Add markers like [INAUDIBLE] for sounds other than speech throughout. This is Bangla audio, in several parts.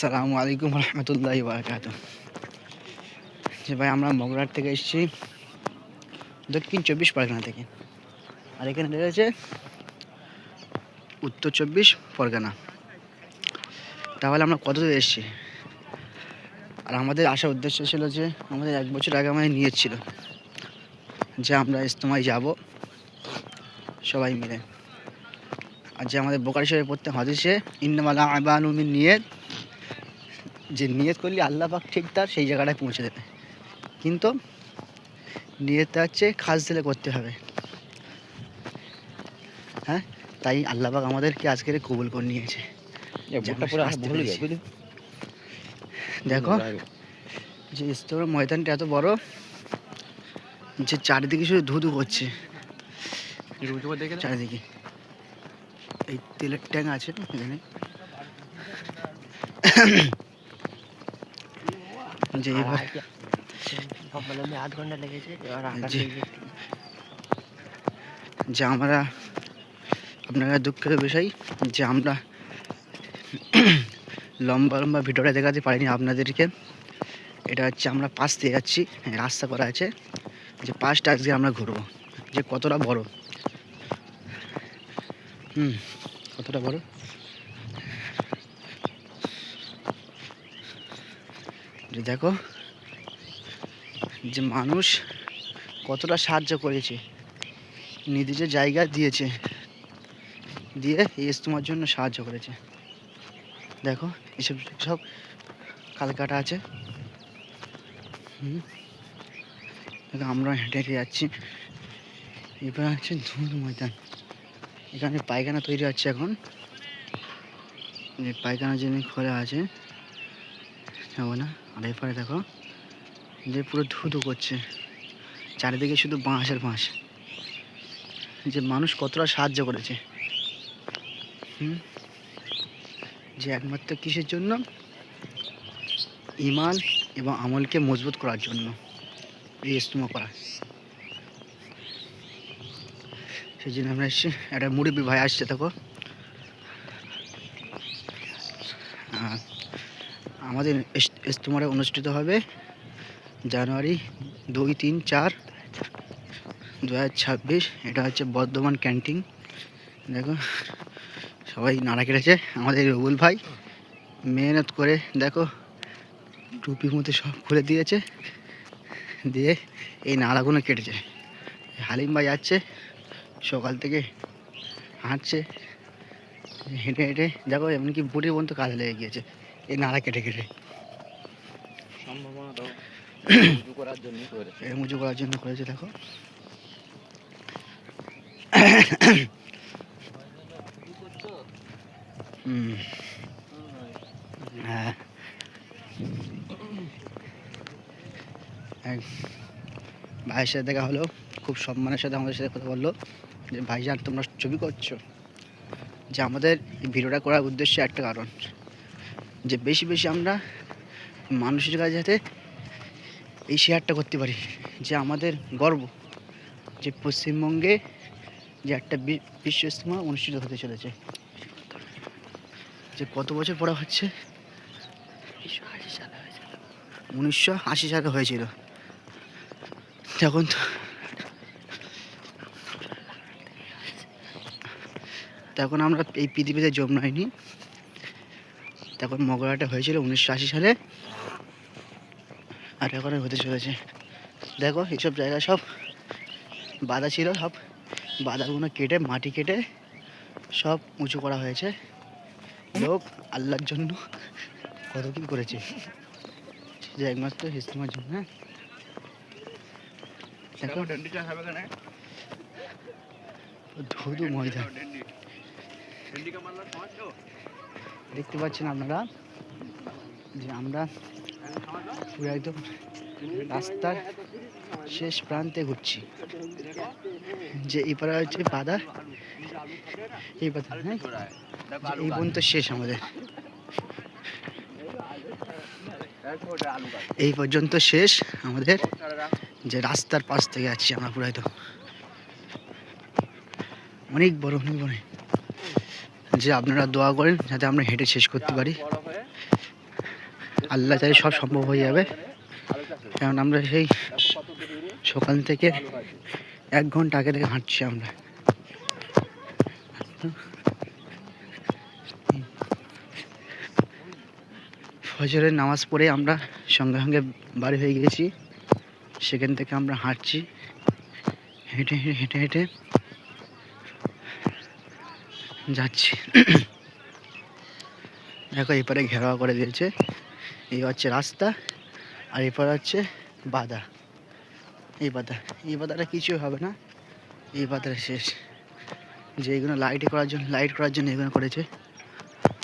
সালামু আলাইকুম রহমতুল্লাহ বারকাত যে ভাই, আমরা মগরাট থেকে এসেছি। দক্ষিণ চব্বিশ পরগনা থেকে। আর এখানে রয়েছে উত্তর চব্বিশ পরগনা। তাহলে আমরা কত দূর এসেছি? আর আমাদের আসার উদ্দেশ্য ছিল যে, আমাদের এক বছর আগে আমাদের নিয়ত ছিল যে, আমরা ইস্তমায় যাব সবাই মিলে। আর যে আমাদের বোকারি শহরে পড়তে হাদিসে ইন্দামালা আবানুমিন নিয়ত। যে নিয়ত করলে আল্লাহ পাক ঠিক তার সেই জায়গাটায় পৌঁছে দেবে। কিন্তু নিয়তটা হচ্ছে খাস দিলে করতে হবে। হ্যাঁ? তাই আল্লাহ পাক আমাদেরকে আজকের কবুল করে নিয়েছে। দেখো যে ইস্তমার ময়দানটা এত বড় যে চারিদিকে শুধু ধুধু করছে। চারিদিকে। এই তেলের ট্যাঙ্ক আছে এখানে যে এবার আধ ঘণ্টা লেগেছে। যে আমরা আপনারা দুঃখের বিষয় যে আমরা লম্বা লম্বা ভিডিওটা দেখাতে পারিনি আপনাদেরকে এটা হচ্ছে আমরা পাশ দিয়ে যাচ্ছি রাস্তা করা আছে যে পাশটা আজকে আমরা ঘুরবো যে কতটা বড় হুম কতটা বড় দেখো, যে মানুষ কতটা সাহায্য করেছে নিজের জায়গা দিয়েছে, দিয়ে এই তোমার জন্য সাহায্য করেছে। দেখো, এসব সব কালকাটা আছে। হুম, দেখো, আমরা হেঁটে হেঁটে যাচ্ছি। এবার হচ্ছে ধুন ময়দান। এখানে পায়খানা তৈরি হচ্ছে এখন। পায়খানা যিনি খোলা আছে যাব না। আর এরপরে দেখো যে পুরো ধুধু করছে। চারিদিকে শুধু বাঁশ আর বাঁশ। যে মানুষ কতটা সাহায্য করেছে। হুম? যে একমাত্র কিসের জন্য? ইমান এবং আমলকে মজবুত করার জন্য। এই ইস্তমা করা। সেই জন্য আমরা এসেছি একটা মুরব্বী ভাই আসছে, দেখো। আমাদের ইস- অনুষ্ঠিত হবে জানুয়ারি দুই, তিন, চার দু ছাব্বিশ। এটা হচ্ছে বর্ধমান ক্যান্টিন। দেখো, সবাই নাড়া কেটেছে। আমাদের রবুল ভাই মেহনত করে, দেখো, টুপির মধ্যে সব খুলে দিয়েছে। দিয়ে এই নাড়াগুলো কেটেছে। হালিম ভাই যাচ্ছে, সকাল থেকে হাঁটছে, হেঁটে হেঁটে। দেখো, এমনকি বুড়ির পর্যন্ত কাজে লেগে গিয়েছে। এই নাড়া কেটে কেটে। সম্ভাবনা [COUGHS] উঁচু করার জন্যই করেছে। উঁচু করার জন্য করেছে দেখো। [COUGHS] হুম। হ্যাঁ। ভাইয়ের সাথে দেখা হলো খুব সম্মানের সাথে আমাদের সাথে কথা বলল। যে ভাইজান তোমরা ছবি করছ। যে আমাদের ভিডিওটা করার উদ্দেশ্যে একটা কারণ। যে বেশি বেশি আমরা মানুষের কাছে যাতে এই শেয়ারটা করতে পারি, যে আমাদের গর্ব, যে পশ্চিমবঙ্গে যে একটা বিশ্ব ইজতেমা অনুষ্ঠিত হতে চলেছে। যে কত বছর পরে হচ্ছে? উনিশশো আশি সালে হয়েছিল। তখন তো- তখন আমরা এই পৃথিবীতে জন্মাইনি তখন মগরাটা হয়েছিল উনিশশো আশি সালে। আর এখন হতে চলেছে। দেখো, এইসব জায়গা সব বাধা ছিল সব। বাধাগুলো কেটে, মাটি কেটে সব উঁচু করা হয়েছে। লোক আল্লাহর জন্য কত কি করেছে। যে একমাত্র ইস্তেমার জন্য হ্যাঁ? ধুধু ময়দান। দেখতে পাচ্ছেন আপনারা যে আমরা পুরো একদম রাস্তার শেষ প্রান্তে ঘুরছি। যে এই পাড়া হচ্ছে বাধা এই বাধা হ্যাঁ? এই পর্যন্ত শেষ আমাদের। এই পর্যন্ত শেষ আমাদের যে রাস্তার পাশ থেকে আছি আমরা পুরো একদম অনেক বড় অনেক বড়। যে আপনারা দোয়া করেন যাতে আমরা হেঁটে শেষ করতে পারি। আল্লাহ চাই সব সম্ভব হয়ে যাবে। কারণ আমরা সেই সকাল থেকে এক ঘণ্টা আগে থেকে হাঁটছি আমরা। ফজরের নামাজ পড়ে আমরা সঙ্গে সঙ্গে বাড়ি হয়ে গেছি। সেখান থেকে আমরা হাঁটছি। হেঁটে হেঁটে হেঁটে হেঁটে যাচ্ছি। দেখো, এপারে ঘেরাও করে দিয়েছে। এই হচ্ছে রাস্তা, আর এপারে হচ্ছে বাদা এই বাদা এই বাধাটা কিছুই হবে না। এই বাধাটা শেষ। যে এগুলো লাইট করার জন্য লাইট করার জন্য এগুলো করেছে।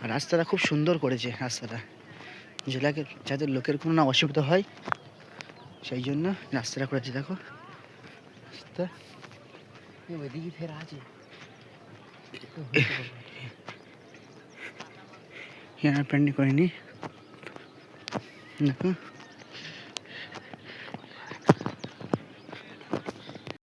আর রাস্তাটা খুব সুন্দর করেছে, রাস্তাটা। জেলাকে যাতে লোকের কোনো না অসুবিধা হয়, সেই জন্য রাস্তাটা করেছে। দেখো, রাস্তা। ওইদিকে ফের আছে। এখানে পেন্ডিং করিনি দেখো